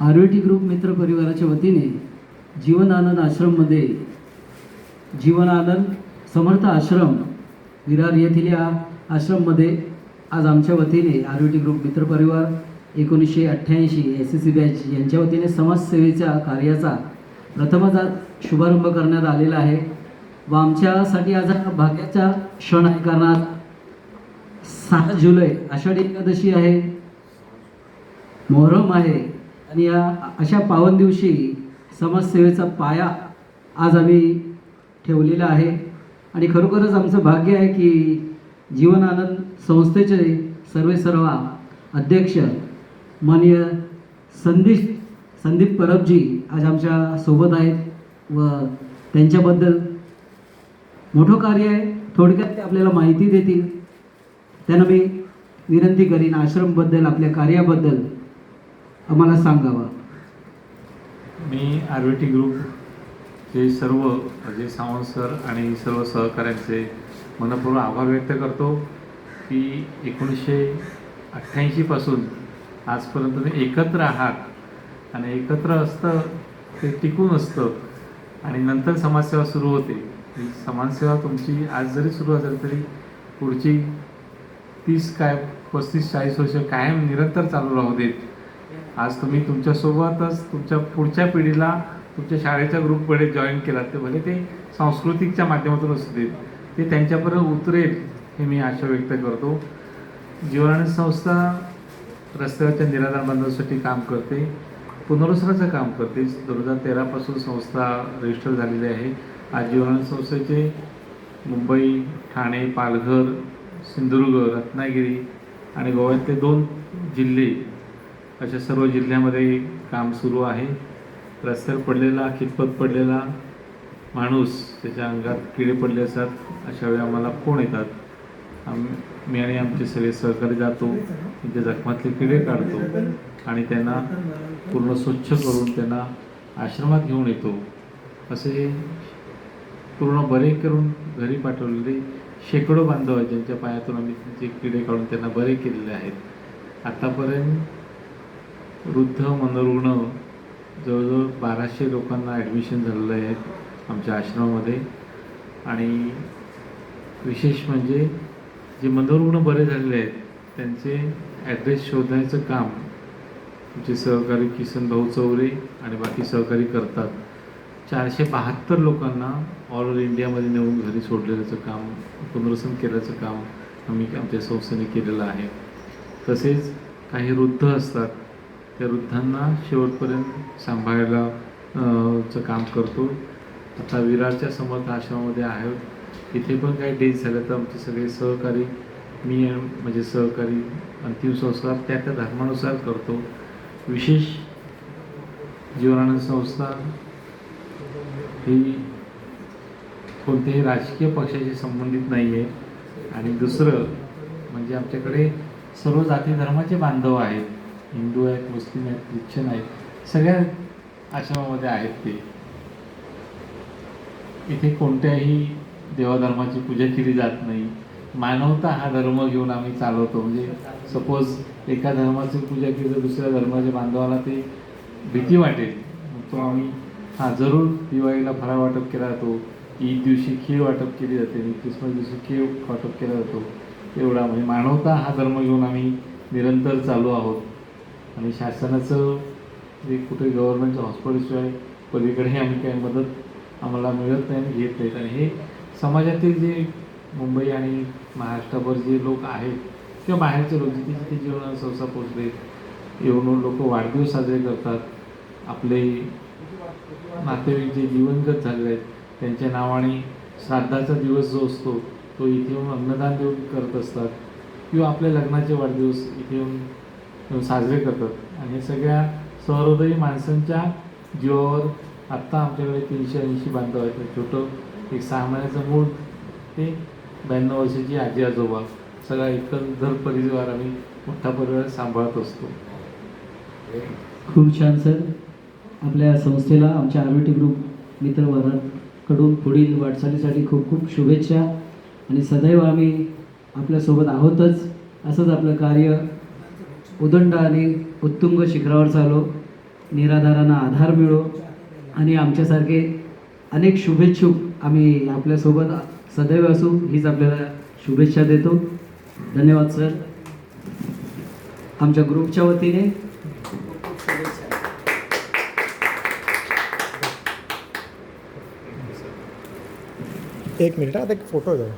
आरवेटी group मित्र परिवाराच्या वतीने जीवन आनंद आश्रममध्ये जीवन आनंद समर्थ आश्रम विरार येथील या आश्रममध्ये आज आमच्या वतीने आरवेटी ग्रुप मित्र परिवार एकोणीसशे अठ्ठ्याऐंशी एस एस सी बॅच यांच्या वतीने समाजसेवेच्या कार्याचा प्रथमच आज शुभारंभ करण्यात आलेला आहे व आमच्यासाठी आज हा भाग्याचा क्षण आहे कारण आज सहा जुलै आषाढी एकादशी आहे मोहरम आहे. आणि या अशा पावन दिवशी समाजसेवेचा पाया आज आम्ही ठेवलेला आहे. आणि खरोखरच आमचं भाग्य आहे की जीवन आनंद संस्थेचे सर्वे सर्वा अध्यक्ष माननीय संदीप संदीप परबजी आज आमच्यासोबत आहेत व त्यांच्याबद्दल मोठं कार्य आहे. थोडक्यात ते आपल्याला माहिती देतील. त्यांना मी विनंती करीन आश्रमबद्दल आपल्या कार्याबद्दल. आम्हाला सांगावा. मी आरवीटी ग्रुपचे सर्व अजय सावंत सर आणि सर्व सहकाऱ्यांचे मनपूर्वक आभार व्यक्त करतो की एकोणीसशे अठ्ठ्याऐंशीपासून आजपर्यंत तुम्ही एकत्र आहात. आणि एकत्र असतं ते टिकून असतं. आणि नंतर समाजसेवा सुरू होते. ही समाजसेवा तुमची आज जरी सुरू असेल तरी पुढची तीस काय पस्तीस चाळीस वर्ष कायम निरंतर चालू राहू देत. आज तुम्ही तुमच्यासोबतच तुमच्या पुढच्या पिढीला तुमच्या शाळेच्या ग्रुपमध्ये जॉईन केलात. ते भले ते सांस्कृतिकच्या माध्यमातून असू देत ते त्यांच्यापर्यंत उतरेल हे मी आशा व्यक्त करतो. जीवनानंद संस्था रस्त्यावरच्या निराधार बांधवांसाठी काम करते पुनर्वसनाचं काम करते. दोन हजार तेरापासून संस्था रजिस्टर झालेली आहे. आज जीवनानंद संस्थेचे मुंबई ठाणे पालघर सिंधुदुर्ग रत्नागिरी आणि गोव्यातले दोन जिल्हे अशा सर्व जिल्ह्यामध्ये काम सुरू आहे. रस्त्यावर पडलेला खितपत पडलेला माणूस त्याच्या अंगात किडे पडले असतात अशा वेळी आम्हाला फोन येतात? आम मी आणि आमचे सगळे सहकारी जातो त्यांच्या जखमातले किडे काढतो आणि त्यांना पूर्ण स्वच्छ करून त्यांना आश्रमात घेऊन येतो. असे पूर्ण बरे करून घरी पाठवलेले शेकडो बांधव आहेत ज्यांच्या पायातून आम्ही त्यांचे किडे काढून त्यांना बरे केलेले आहेत. आतापर्यंत वृद्ध मनोरुग्ण जवळजवळ बाराशे लोकांना ॲडमिशन झालेलं आहे आमच्या आश्रमामध्ये. आणि विशेष म्हणजे जे मनोरुग्ण बरे झालेले आहेत त्यांचे ॲड्रेस शोधण्याचं काम आमचे सहकारी किसन भाऊ चौरे आणि बाकी सहकारी करतात. चारशे बहात्तर लोकांना ऑल ओव्हर इंडियामध्ये नेऊन घरी सोडलेल्याचं काम पुनर्वसन केल्याचं काम आम्ही आमच्या संस्थेने केलेलं आहे. तसेच काही वृद्ध असतात त्या वृद्धांना शेवटपर्यंत सांभाळायला चं काम करतो. आता विरारच्या समर्थ आश्रमामध्ये आहे. तिथे पण काही डेज झाल्या तर आमचे सगळे सहकारी मी म्हणजे सहकारी अंतिम संस्कार त्या त्या धर्मानुसार करतो. विशेष जीवनानंद संस्था ही कोणत्याही राजकीय पक्षाशी संबंधित नाही आहे आणि दुसरं म्हणजे आमच्याकडे सर्व जाती धर्माचे बांधव आहेत. हिंदू आहेत मुस्लिम आहेत ख्रिश्चन आहेत सगळ्या आश्रमामध्ये आहेत ते. इथे कोणत्याही देवाधर्माची पूजा केली जात नाही. मानवता हा धर्म घेऊन आम्ही चालवतो. म्हणजे सपोज एका धर्माची पूजा केली तर दुसऱ्या धर्माच्या बांधवाला ते भीती वाटेल. मग तो आम्ही हां जरूर दिवाळीला फराळ वाटप केला जातो. ईद दिवशी खीर वाटप केली जाते. आणि दिवशी खीर वाटप केला जातो. एवढा म्हणजे मानवता हा धर्म घेऊन आम्ही निरंतर चालू आहोत. आणि शासनाचं जे कुठे गव्हर्नमेंटचं हॉस्पिटलशिवाय पलीकडे आम्ही काही मदत आम्हाला मिळत नाही आणि घेत नाहीत आणि हे समाजातील जे मुंबई आणि महाराष्ट्राभर जे लोक आहेत किंवा बाहेरचे लोक जिथे जिथे जीवनात सहसा पोचले येऊन लोक वाढदिवस साजरे करतात. आपले नातेवाईक जे जीवनगत झालेले आहेत त्यांच्या नावाने श्राद्धाचा दिवस जो असतो तो इथे येऊन अन्नदान देऊन करत असतात. किंवा आपल्या लग्नाचे वाढदिवस इथे येऊन साजरे करतात. आणि सगळ्या सहृदयी माणसांच्या जीवावर आत्ता आमच्याकडे तीनशे ऐंशी बांधव आहेत. छोटं एक सहा महिन्याचं मूळ ते ब्याण्णव वर्षाची आजी आजोबा. सगळा एकंदर परिवार आम्ही मोठा परिवार सांभाळत असतो. खूप छान सर. आपल्या संस्थेला आमच्या आरबीटी ग्रुप मित्रवर्गाकडून पुढील वाटचालीसाठी खूप खूप शुभेच्छा. आणि सदैव आम्ही आपल्यासोबत आहोतच. असंच आपलं कार्य उदंड आणि उत्तुंग शिखरावर चालो. निराधारांना आधार मिळो. आणि आमच्यासारखे अनेक शुभेच्छुक आम्ही आपल्यासोबत सदैव असू हीच आपल्याला शुभेच्छा देतो. धन्यवाद सर. आमच्या ग्रुपच्या वतीने. एक मिनिट आता एक फोटो घ्या